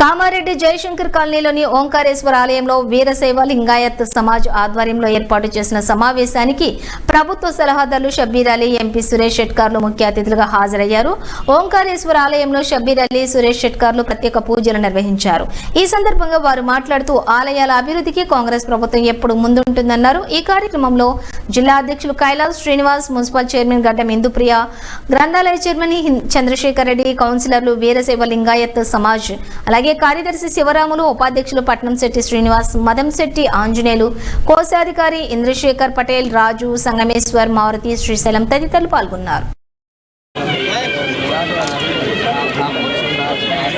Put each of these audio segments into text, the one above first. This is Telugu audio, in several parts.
కామారెడ్డి జయశంకర్ కాలనీలోని ఓంకారేశ్వర ఆలయంలో వీరశైవ లింగాయత్ సమాజ్ ఆధ్వర్యంలో ఏర్పాటు చేసిన సమావేశానికి ప్రభుత్వ సలహాదారులు షబ్బీర్ అలీ ఎంపీ సురేష్ షెట్కార్లు ముఖ్య అతిథులుగా హాజరయ్యారు. ఓంకారేశ్వర ఆలయంలో షబ్బీర్ అలీ సురేష్ షెట్కార్లు ప్రత్యేక పూజలు నిర్వహించారు. ఈ సందర్భంగా వారు మాట్లాడుతూ ఆలయాల అభివృద్ధికి కాంగ్రెస్ ప్రభుత్వం ఎప్పుడు ముందుంటుందన్నారు. ఈ కార్యక్రమంలో జిల్లా అధ్యక్షులు కైలాస్ శ్రీనివాస్ మున్సిపల్ చైర్మన్ గడ్డం ఇందుప్రియ గ్రంథాలయ చైర్మన్ చంద్రశేఖర్ రెడ్డి కౌన్సిలర్లు వీరశైవ లింగాయత్ సమాజ్ అలాగే కార్యదర్శి శివరాములు ఉపాధ్యక్షులు పట్నంశెట్టి శ్రీనివాస్ మదంశెట్టి ఆంజనేయులు కోశాధికారి ఇంద్రశేఖర్ పటేల్ రాజు సంగమేశ్వర్ మారుతి శ్రీశైలం తదితరులు పాల్గొన్నారు.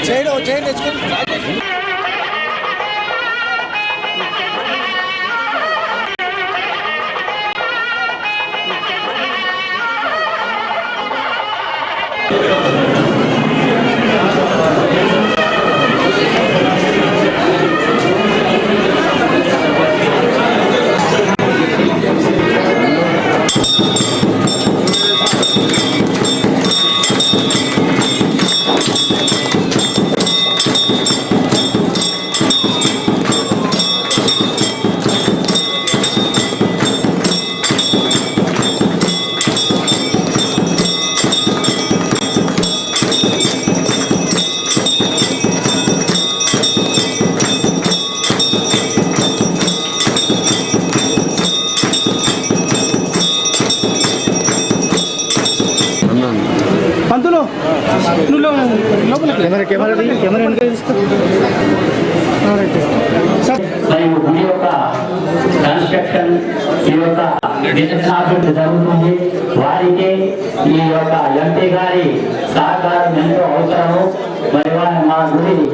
చేయడం చేయండి Música కెమెరా కెమెరా కెమెరా గుడి యొక్క కన్స్ట్రక్షన్ ఈ యొక్క నిర్మాణాభివృద్ధి జరుగుతుంది. వారికి ఈ యొక్క ఎంపీ గారి సహకారం ఎంతో అవసరము. మరి వా- మా గుడి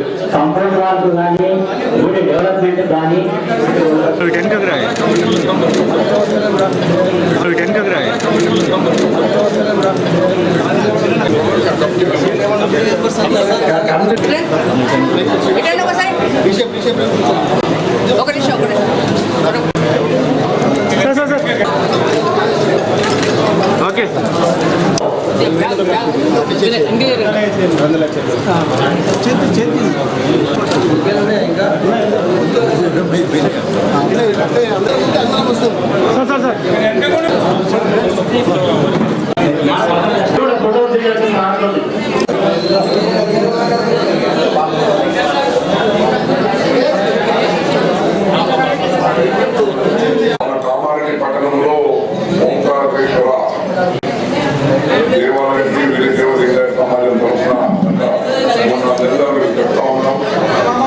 వాళ్ళకు కానీ గుడి డెవలప్మెంట్ కానీ. ఇటండి ఒకసారి ఒక నిమిషం ఒక సార్ సార్ సార్ ఫోటో దిగాల్సిన మాట్లాడు మన కామారెడ్డి పట్టణంలో ఓంకారేశ్వర దేవాలయానికి వీరదేవ లింగాయ సమాజం తరఫున మూడు నాలుగు నెలలు మేము చెప్తా ఉన్నాం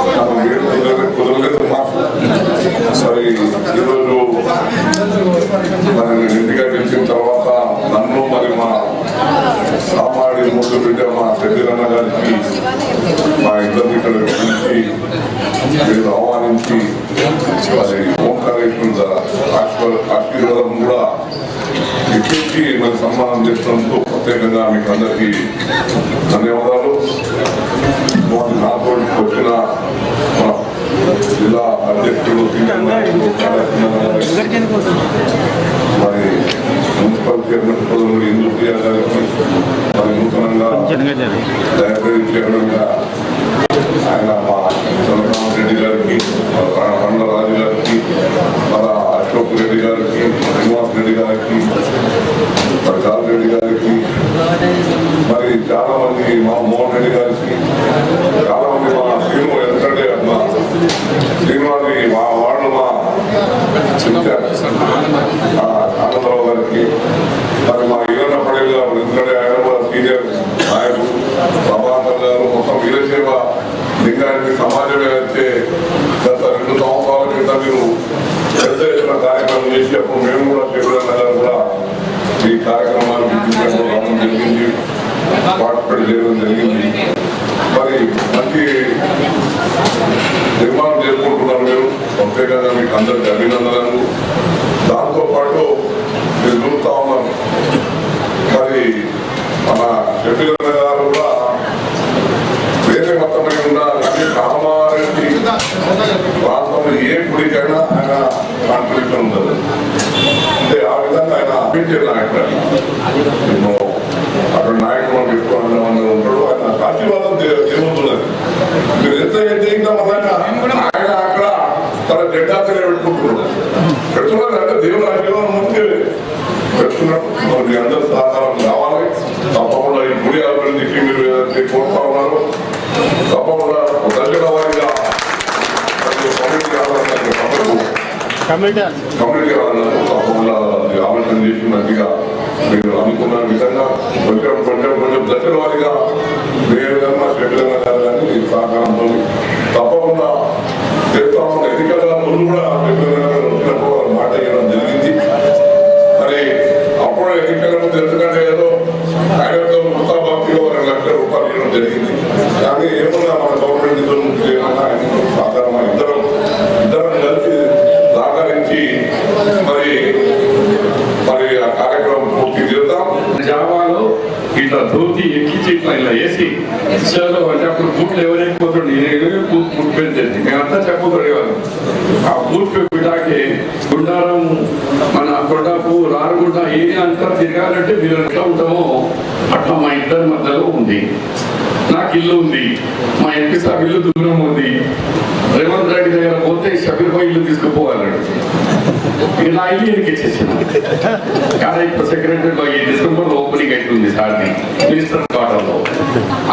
నాకు వీరు కుదరలేదు కుదరలేదు మాకు సరే ఈరోజు మన ఇంటిగా గెలిచిన తర్వాత నన్ను మరి మా సామాడి బిడ్డ మా తెలంగాణ గారికి మా ఇద్దరు ఇక్కడ పిలిచి మీరు ఆహ్వానించి మరి ఓంకారేశ్వర ఆశీర్వాద- ఆశీర్వాదం కూడా ఇప్పించి మరి సన్మానం చేసినందుకు ప్రత్యేకంగా మీకు అందరికీ ధన్యవాదాలు. నాతో వచ్చిన మా జిల్లా అధ్యక్షుడు మరి మున్సిపల్ చైర్మన్ పదవులు ఇందుప్రియ గారికి మరి నూతనంగా లైబ్రరీ చైర్మన్గా ఆయన మా చంద్రబాబు రెడ్డి గారికి మన రాజు గారికి మన అశోక్ రెడ్డి గారికి శ్రీనివాస్ రెడ్డి గారికి మరి గాల్ రెడ్డి గారికి మరి చాలా మంది మా మోహన్ రెడ్డి గారికి చాలా మంది మా శ్రీను ఎందుకంటే మా శ్రీనివాస్ మా వాళ్ళు మా ఆ, ఆనందరావు గారికి మరి మా ఈరన్న పడేలు గారు ఎందుకంటే ఆయన కూడా సీనియర్ నాయకుడు ప్రభాకర్ గారు మొత్తం వీరసేవ లింగానికి సమాజమే అయితే గత రెండు సంవత్సరాల క్రితం మీరు పెద్ద ఎత్తున కార్యక్రమం చేసినప్పుడు మేము కూడా శివరన్న గారు కూడా ఈ కార్యక్రమాలు రావడం జరిగింది. పార్టిసిపేట్ చేయడం జరిగింది. మరి మంచి నిర్మాణం చేసుకుంటున్నారు మీరు. ప్రత్యేకంగా మీకు అందరికీ అభినందనలు. దాంతోపాటు పాటు మీరు చూస్తా ఉన్నారు మరి మన షెడ్యూల్ గారు కూడా వేరే మతమై ఉన్న కానీ కామారెడ్డి ప్రాంతంలో ఏ గుడికైనా ఆయన కాంట్రిబ్యూషన్ ఉంటుంది అంటే ఆ విధంగా నాయకుడు ఆయన. ఇప్పుడు అక్కడ నాయకుడు ఎక్కువ ఉంటాడు ఆయన ఆశీర్వాదం దేవుతున్నది మీరు ఎంత మొదట ఆయన అక్కడ తన జెండాతనే పెట్టుకుంటున్నాడు పెడుతున్నాడు అంటే దేవుడు ఆశీర్వాదం పెడుతున్నాడు మరి మీ అందరూ సహకారం కావాలి తప్పకుండా ఈ గుడి అభివృద్ధికి మీరు ఏదైతే కోరుతా ఉన్నారు తప్పకుండా దర్శన వారిగా కమిటీ కమ్యూనిటీ మరి మరి ఆ కార్యక్రమం పూర్తి చేద్దాం. జావాలో ఇట్లా ధోతి ఎక్కించి ఇట్లా ఇలా వేసి చలో అంటే అప్పుడు బూట్లు ఎవరైపోతుండే నేను బూట్ బూట్ తెలిసి మేమంతా చెప్పకూడదు ఆ బూట్ బిడాకి గుండారం మన కొండాపు రారుగుంట ఏది అంతా తిరగాలంటే మీరు ఎట్లా ఉంటామో అట్లా మా ఇద్దరి మధ్యలో ఉంది. నాకు ఇల్లు ఉంది. మా ఎంపీ సాబ్ ఇల్లు దూరం ఉంది. రేవంత్ రెడ్డి దగ్గర పోతే షబీర్ ఇల్లు తీసుకుపోవాలన్నాడు ఇలా నా ఈయనకి ఇచ్చేసాను? కానీ ఇప్పుడు సెక్రటరీలో ఈ డిసెంబర్లో ఓపెనింగ్ అవుతుంది సార్ని మినిస్టర్ క్వార్టర్లో.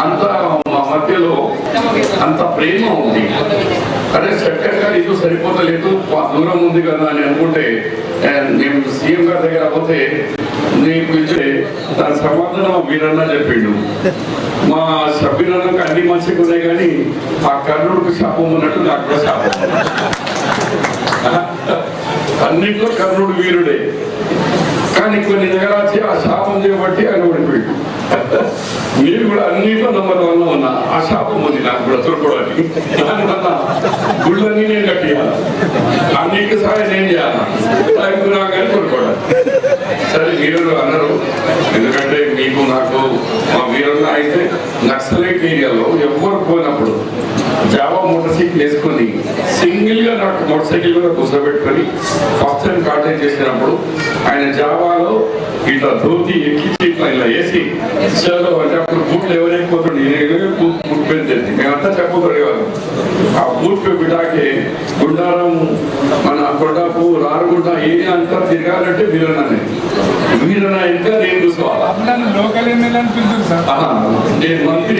అంత మా మధ్యలో అంత ప్రేమ ఉంది. అరే శంకర్ గారు ఇది సరిపోతలేదు దూరం ఉంది కదా అని అనుకుంటే ఆ, నేను సీఎం గారి దగ్గర పోతే నీకు ఇచ్చే దాని సమాధానం వీరన్న చెప్పిండు. మా సభ్యులకు అన్ని మంచిగా ఉన్నాయి కానీ ఆ కర్ణుడికి శాపం ఉన్నట్టు నాకు కూడా శాపం అన్నింటిలో కర్ణుడు వీరుడే. కానీ కొన్ని నగరాచి ఆ శాపం చేయబట్టి ఆయన ఓడిపోయాడు. మీరు కూడా అన్నింటిలో నంబర్ వన్ ఉన్నా ఆ శాపం ఉంది నాకు కూడా తోడుకోవడానికి. దానివల్ల గుళ్ళన్నీ నేను కట్టియాలి అన్నింటి సహాయం నేను చేయాలి? టైంకు రాగానే సరే వీరుడు అన్నారు ఎందుకంటే మీకు నాకు మా వీరంగా అయితే నక్సలైట్ ఏరియాలో ఎవ్వరు పోయినప్పుడు మోటార్ సైకిల్ వేసుకొని సింగిల్గా నాకు మోటార్ సైకిల్ మీద కూర్చోబెట్టుకొని ఫస్ట్ టైం కాంటాక్ట్ చేసినప్పుడు ఆయన జావాలో ఇట్లా ధోతి ఎక్కించి ఇట్లా ఇలా వేసి అంటే అప్పుడు బూట్లు ఎవరైపోతుండే? నేను బూట్ పెంచేది మేమంతా చెప్పగలిగేవాళ్ళం ఆ బూట్ బిటాకి గుండారం మన కొండాపు రారుగుంట ఏరియా అంతా తిరగాలంటే వీరన్ననే. వీరన్న ఇంకా నేను చూసుకోవాలి? నేను మంత్రి